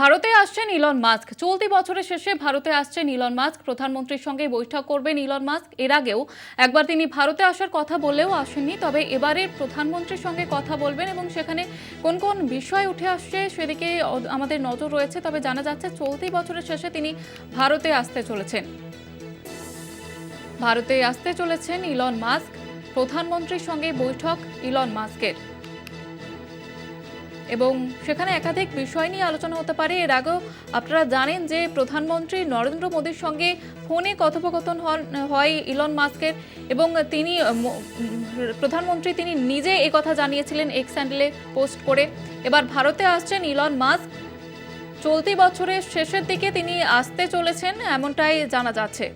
ভারতে আসছেন Elon Musk. চলতি বছরের শেষে ভারতে আসছেন ইলন মাস্ক। প্রধানমন্ত্রীর সঙ্গে বৈঠক করবেন ইলন মাস্ক। এর আগেও একবার তিনি ভারতে আসার কথা বললেও আসেননি, তবে এবারে প্রধানমন্ত্রীর সঙ্গে কথা বলবেন এবং সেখানে কোন কোন বিষয় উঠে আসছে সেদিকে আমাদের নজর রয়েছে, তবে জানা যাচ্ছে চলতি বছরের শেষে তিনি ভারতে আসতে চলেছেন। ভারতে আসতে চলেছেন ইলন মাস্ক। প্রধানমন্ত্রীর সঙ্গে বৈঠক ইলন মাস্কের। এবং সেখানে একাধিক বিষয় নিয়ে আলোচনা হতে পারে। এর আগেও আপনারা জানেন যে প্রধানমন্ত্রী নরেন্দ্র মোদীর সঙ্গে ফোনে কথোপকথন হয় ইলন মাস্কের এবং তিনি প্রধানমন্ত্রী তিনি নিজে কথা জানিয়েছিলেন এক্স হ্যান্ডেলে পোস্ট করে। এবার ভারতে আসছেন ইলন মাস্ক। চলতি বছরের শেষের দিকে তিনি আসতে চলেছেন, এমনটাই জানা যাচ্ছে।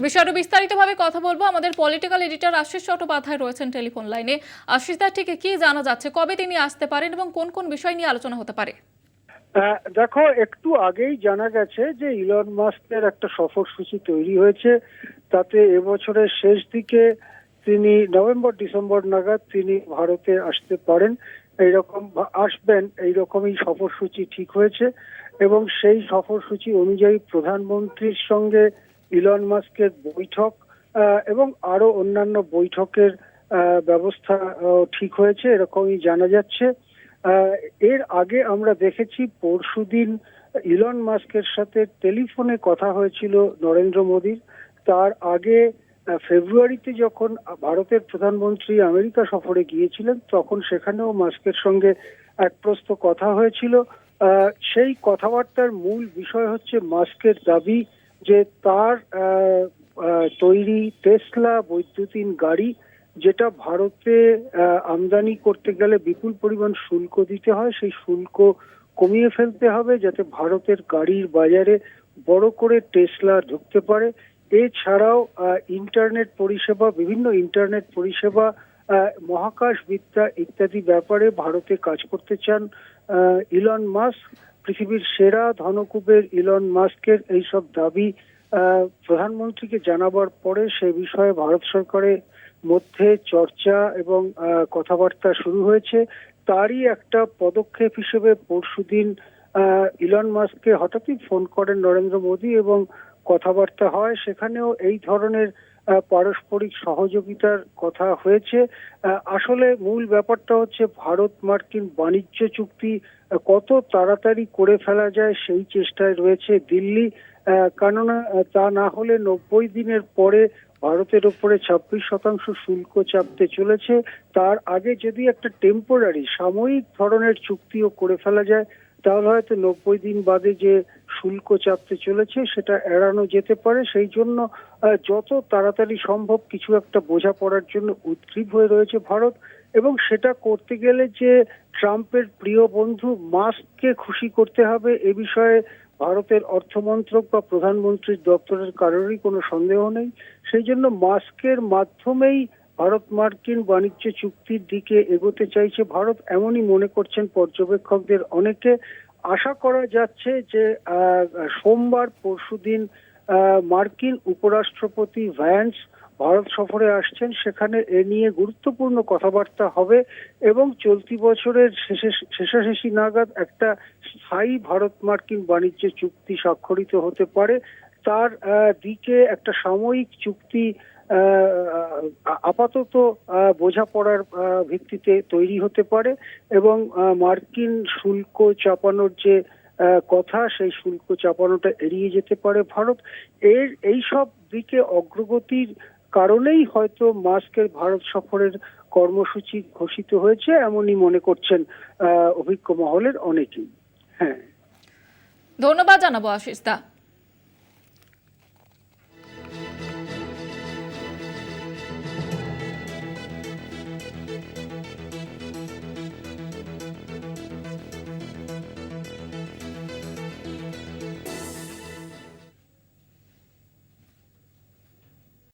বিষয়ে বিস্তারিতভাবে কথা বলব। আমাদের পলিটিক্যাল এডিটর আশিস চট্টোপাধ্যায় রয়েছেন টেলিফোন লাইনে আশিস দা, ঠিক কি জানা যাচ্ছে? কবে তিনি আসতে পারেন এবং কোন কোন বিষয় নিয়ে আলোচনা হতে পারে? দেখো, একটু আগেই জানা গেছে যে ইলন মাস্কের একটা সফরসূচি তৈরি হয়েছে। তাতে এবছরের শেষ দিকে তিনি নভেম্বর, ডিসেম্বর নাগাদ তিনি ভারতে আসতে পারেন। এইরকম আসবেন, এইরকমই সফরসূচি ঠিক হয়েছে। এবং সেই সফরসূচি অনুযায়ী প্রধানমন্ত্রীর সঙ্গে ইলন মাস্কের বৈঠক এবং আরও অন্যান্য বৈঠকের ব্যবস্থা ঠিক হয়েছে, এরকমই জানা যাচ্ছে। এর আগে আমরা দেখেছি পরশুদিন ইলন মাস্কের সাথে টেলিফোনে কথা হয়েছিল নরেন্দ্র মোদীর। তার আগে ফেব্রুয়ারিতে যখন ভারতের প্রধানমন্ত্রী আমেরিকা সফরে গিয়েছিলেন, তখন সেখানেও মাস্কের সঙ্গে এক প্রস্ত কথা হয়েছিল। সেই কথাবার্তার মূল বিষয় হচ্ছে মাস্কের দাবি যে তার তৈরি টেসলা বৈদ্যুতিন গাড়ি, যেটা ভারতে আমদানি করতে গেলে বিপুল পরিমাণ শুল্ক দিতে হয়, সেই শুল্ক কমিয়ে ফেলতে হবে যাতে ভারতের গাড়ির বাজারে বড় করে টেসলা ঢুকতে পারে। এছাড়াও ইন্টারনেট পরিষেবা, বিভিন্ন ইন্টারনেট পরিষেবা মহাকাশ বিদ্যা ইত্যাদি ব্যাপারে ভারতে কাজ করতে চান ইলন মাস্ক। পৃথিবীর সেরা ধনকুবের ইলন মাস্কের এইসব দাবি প্রধানমন্ত্রীকে জানাবার পরে সে বিষয়ে ভারত সরকারের মধ্যে চর্চা এবং কথাবার্তা শুরু হয়েছে। তারই একটা পদক্ষেপ হিসেবে পরশুদিন ইলন মাস্ককে হঠাৎই ফোন করেন নরেন্দ্র মোদী এবং কথাবার্তা হয়। সেখানেও এই ধরনের পারস্পরিক সহযোগিতার কথা হয়েছে। আসলে মূল ব্যাপারটা হচ্ছে ভারত মার্কিন বাণিজ্য চুক্তি কত তাড়াতাড়ি করে ফেলা যায় সেই চেষ্টায় রয়েছে দিল্লি। কেননা তা না হলে নব্বই দিনের পরে ভারতের উপরে ছাব্বিশ শতাংশ শুল্ক চাপতে চলেছে। তার আগে যদি একটা টেম্পোরারি সাময়িক ধরনের চুক্তিও করে ফেলা যায় তাহলে হয়তো নব্বই দিন বাদে যে শুল্ক চাপতে চলেছে, সেটা এড়ানো যেতে পারে। সেই জন্য যত তাড়াতাড়ি সম্ভব কিছু একটা বোঝাপড়ার জন্য উদ্গ্রীব হয়ে রয়েছে ভারত। এবং সেটা করতে গেলে যে ট্রাম্পের প্রিয় বন্ধু মাস্ককে খুশি করতে হবে, এ বিষয়ে ভারতের অর্থমন্ত্রক বা প্রধানমন্ত্রীর দপ্তরের কারোরই কোনো সন্দেহ নেই। সেই জন্য মাস্কের মাধ্যমেই ভারত মার্কিন বাণিজ্য চুক্তির দিকে এগোতে চাইছে ভারত, এমনই মনে করছেন পর্যবেক্ষকদের অনেকে। আশা করা যাচ্ছে যে সোমবার পরশুদিন মার্কিন উপরাষ্ট্রপতি ভ্যান্স ভারত সফরে আসছেন। সেখানে এ নিয়ে গুরুত্বপূর্ণ কথাবার্তা হবে এবং চলতি বছরের শেষে, শেষাশেষি নাগাদ একটা স্থায়ী ভারত মার্কিন বাণিজ্য চুক্তি স্বাক্ষরিত হতে পারে। তার দিকে একটা সাময়িক চুক্তি আপাতত বোঝাপড়ার ভিত্তিতে তৈরি হতে পারে এবং মার্কিন শুল্ক চাপানোর যে কথা, সেই শুল্ক চাপানোটা এড়িয়ে যেতে পারে ভারত। এর, এই সব দিকে অগ্রগতির কারণেই হয়তো মাস্কের ভারত সফরের কর্মসূচি ঘোষিত হয়েছে, এমনই মনে করছেন অভিজ্ঞ মহলের অনেকেই। হ্যাঁ। ধন্যবাদ জানাব আশিস দা